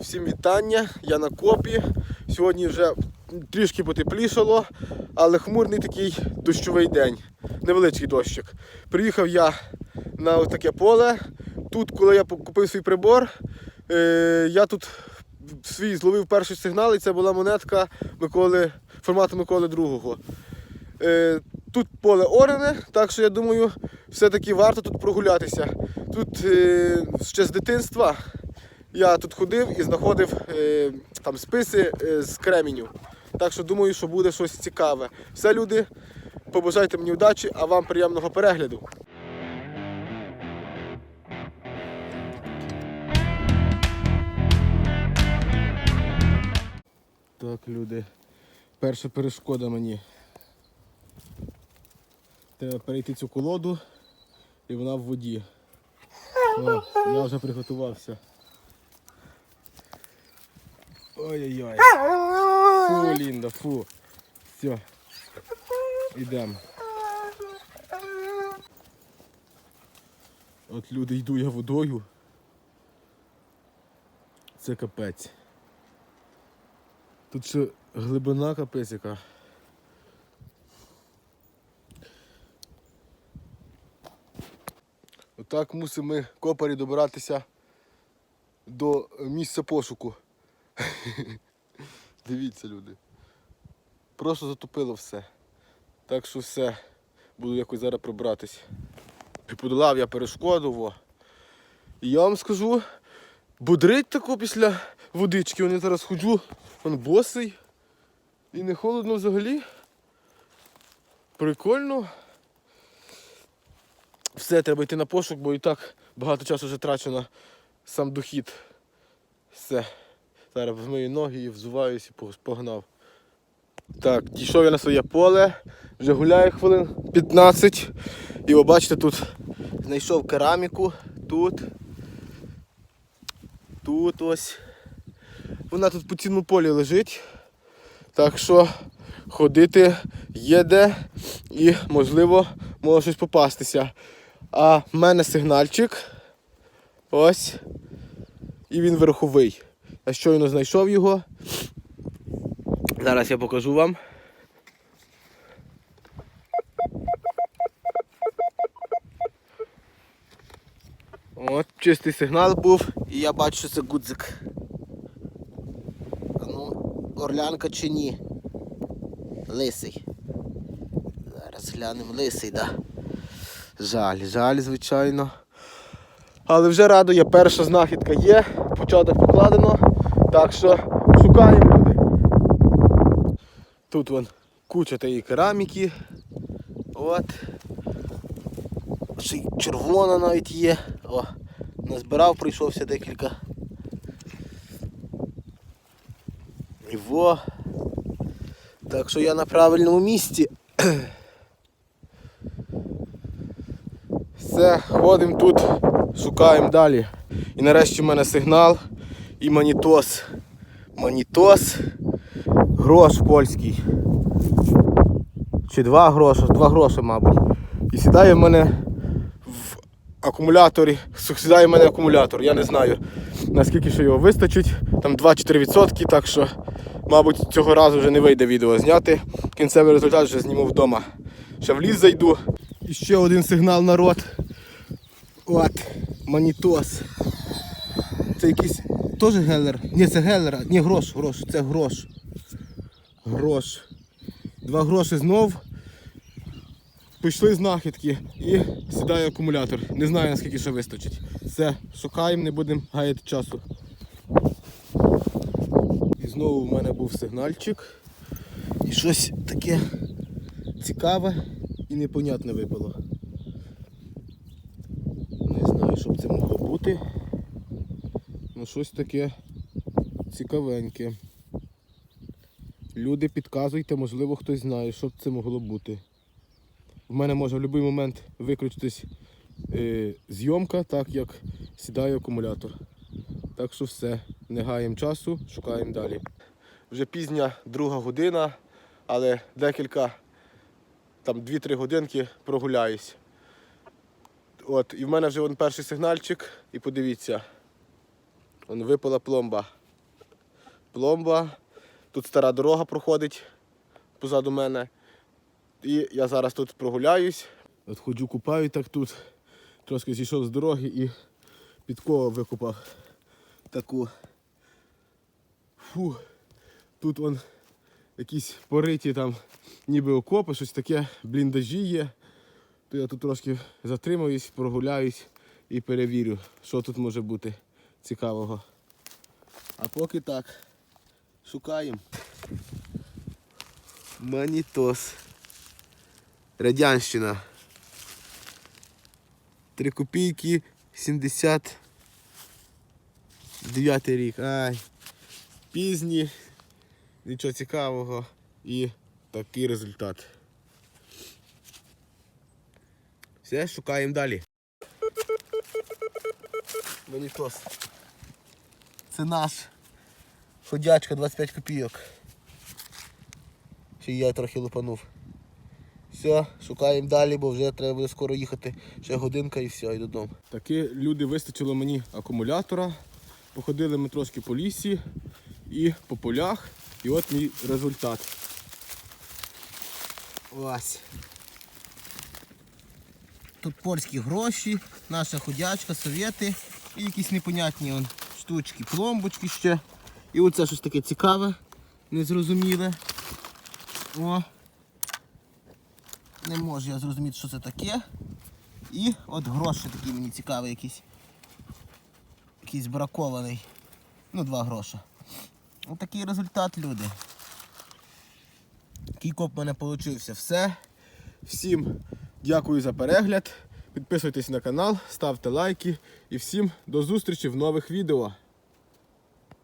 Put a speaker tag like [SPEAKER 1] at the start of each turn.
[SPEAKER 1] Всім вітання, я на копі. Сьогодні вже трішки потеплішало, але хмурний такий дощовий день, невеличкий дощик. Приїхав я на таке поле. Тут, коли я купив свій прибор, е, я тут свій зловив перший сигнал, і це була монетка Миколи, формату Миколи II. Е, Тут поле орене, так що я думаю, все-таки варто тут прогулятися. Тут е, ще з дитинства я тут ходив і знаходив е, там списи е, з кременю. Так що думаю, що буде щось цікаве. Все, люди, побажайте мені удачі, а вам приємного перегляду. Так, люди. Перша перешкода мені. Треба перейти цю колоду і вона в воді. О, я вже приготувався. Ой-ой-ой. Фу, Лінда, фу. Все. Йдемо. От люди йду я водою. Це капець. Тут ще глибина капець яка. Отак мусимо ми копарі добиратися до місця пошуку. Дивіться, люди. Просто затопило все. Так що все, буду якось зараз пробратись. Подолав я перешкоду. Во. І я вам скажу, будрить тако після водички. Вони зараз ходжу, він босий. І не холодно взагалі. Прикольно. Все, треба йти на пошук, бо і так багато часу вже трачу на сам дохід. Все. Зараз вмию ноги і взуваюся і погнав. Так, дійшов я на своє поле, вже гуляю хвилин 15. І ви бачите, тут знайшов кераміку, тут. Тут ось. Вона тут по цілому полі лежить. Так що ходити є де і, можливо, може щось попастися. А в мене сигнальчик. Ось. І він верховий. Щойно знайшов його. Зараз я покажу вам. От, чистий сигнал був, і я бачу, що це гудзик. Ну, орлянка чи ні? Лисий. Зараз глянемо лисий, да. Жаль, жаль, звичайно. Але вже радує, перша знахідка є, початок покладено. Так що шукаємо люди. Тут вон куча тієї кераміки. От. Ще й червона навіть є. О, назбирав, прийшовся декілька. І во. Так що я на правильному місці. Все, ходимо тут, шукаємо далі. І нарешті в мене сигнал і манітос. Манітос. Грош польський. Чи два гроші, два гроші, мабуть. І сідає в мене в акумуляторі. Сідає в мене акумулятор. Я не знаю наскільки ще його вистачить. Там 2-4%, так що, мабуть, цього разу вже не вийде відео зняти. Кінцевий результат вже зніму вдома. Ще в ліс зайду. І ще один сигнал народ. От, манітос. Це якийсь теж гелер. Ні, це гелер. Ні, грош, грош, це грош. Грош. Два гроші знов. Пішли знахідки і сідає акумулятор. Не знаю наскільки ще вистачить. Все, шукаємо, не будемо гаяти часу. І знову в мене був сигнальчик. І щось таке цікаве і непонятне випало. Не знаю, що б це могло бути. Ну щось таке цікавеньке. Люди підказуйте, можливо хтось знає, що б це могло бути. В мене може в будь-який момент виключитись е, зйомка, так як сідає акумулятор. Так що все, не гаємо часу, шукаємо далі. Вже пізня друга година, але декілька, там 2-3 годинки прогуляюсь. От, і в мене вже вон перший сигнальчик, і подивіться, вон випала пломба. пломба. Тут стара дорога проходить позаду мене. І я зараз тут прогуляюсь. От ходжу, купаю так тут. Трошки зійшов з дороги і підкову викупав таку. Фу. Тут вон якісь пориті там ніби окопи, щось таке, бліндажі є. То я тут трошки затримаюсь, прогуляюсь і перевірю, що тут може бути цікавого. А поки так, шукаємо. Манітос. Радянщина. 3 копійки 79 рік. Ай. Пізні. Нічого цікавого. І такий результат. Все, шукаємо далі. Манітос. Це наш. Ходячка 25 копійок. Ще я трохи лупанув. Все, шукаємо далі, бо вже треба буде скоро їхати. Ще годинка і все, і додому. Таки люди вистачило мені акумулятора. Походили ми трошки по лісі і по полях. І от мій результат. Ось. Тут польські гроші, наша ходячка, совєти і якісь непонятні вон, штучки, пломбочки ще. І оце щось таке цікаве, незрозуміле. О. Не можу я зрозуміти, що це таке. І от гроші такий мені цікавий якийсь. Якийсь бракований. Ну, два гроша. Ось такий результат, люди. Такий коп в мене вийшов. Все. Всім дякую за перегляд. Підписуйтесь на канал, ставте лайки і всім до зустрічі в нових відео.